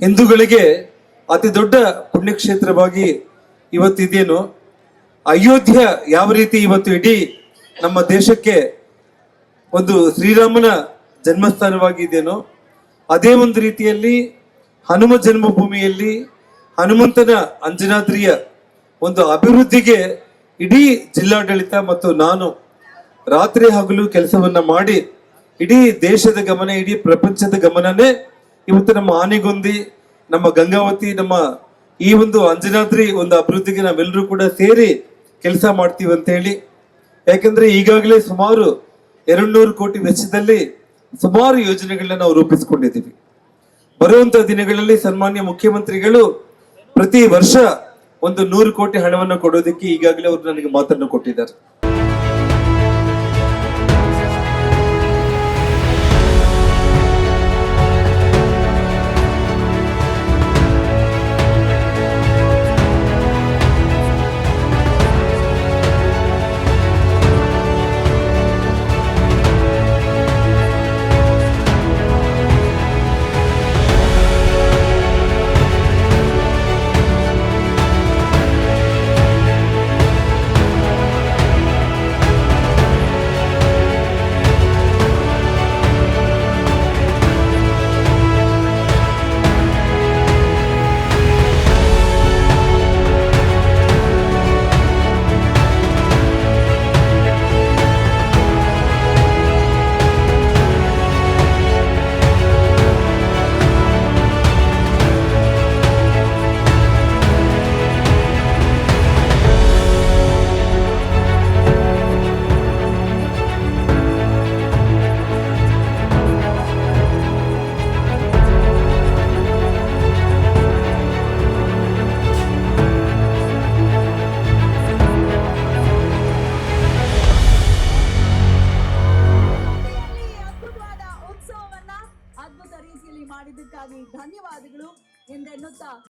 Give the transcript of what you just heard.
ಹಿಂದೂಗಳಿಗೆ ಅತಿ ದೊಡ್ಡ ಪುಣ್ಯಕ್ಷೇತ್ರವಾಗಿ ಇವತ್ತಿದೇನು ಅಯೋಧ್ಯ ಯಾವ ರೀತಿ ಇವತ್ತು ಇಡೀ ನಮ್ಮ ದೇಶಕ್ಕೆ ಒಂದು ಶ್ರೀರಾಮನ ಜನ್ಮಸ್ಥಾನವಾಗಿದೆಯೋ ಅದೇ ಒಂದು ರೀತಿಯಲ್ಲಿ ಹನುಮ ಜನ್ಮಭೂಮಿಯಲ್ಲಿ ಹನುಮಂತನ ಅಂಜನಾದ್ರಿಯ ಒಂದು ಅಭಿವೃದ್ಧಿಗೆ ಇಡೀ ಜಿಲ್ಲಾಡಳಿತ ಮತ್ತು ನಾನು ರಾತ್ರಿ ಹಗಲು ಕೆಲಸವನ್ನ ಮಾಡಿ ಇಡೀ ದೇಶದ ಗಮನ, ಇಡೀ ಪ್ರಪಂಚದ ಗಮನನೇ ಇವತ್ತು ನಮ್ಮ ಆನೆಗೊಂದಿ, ನಮ್ಮ ಗಂಗಾವತಿ, ನಮ್ಮ ಈ ಒಂದು ಅಂಜನಾದ್ರಿ ಒಂದು ಅಭಿವೃದ್ಧಿಗೆ ನಾವೆಲ್ಲರೂ ಕೂಡ ಸೇರಿ ಕೆಲಸ ಮಾಡ್ತೀವಿ ಅಂತ ಹೇಳಿ. ಯಾಕಂದ್ರೆ ಈಗಾಗಲೇ ಸುಮಾರು ಎರಡು ನೂರು ಕೋಟಿ ವೆಚ್ಚದಲ್ಲಿ ಸುಮಾರು ಯೋಜನೆಗಳನ್ನ ನಾವು ರೂಪಿಸಿಕೊಂಡಿದ್ದೀವಿ. ಬರುವಂತ ದಿನಗಳಲ್ಲಿ ಸನ್ಮಾನ್ಯ ಮುಖ್ಯಮಂತ್ರಿಗಳು ಪ್ರತಿ ವರ್ಷ ಒಂದು ನೂರು ಕೋಟಿ ಹಣವನ್ನು ಕೊಡೋದಕ್ಕೆ ಈಗಾಗಲೇ ಅವರು ನನಗೆ ಮಾತನ್ನು ಕೊಟ್ಟಿದ್ದಾರೆ. ಮಾಡಿದ್ದಕ್ಕಾಗಿ ಧನ್ಯವಾದಗಳು ಎಂದೆನ್ನುತ್ತಾ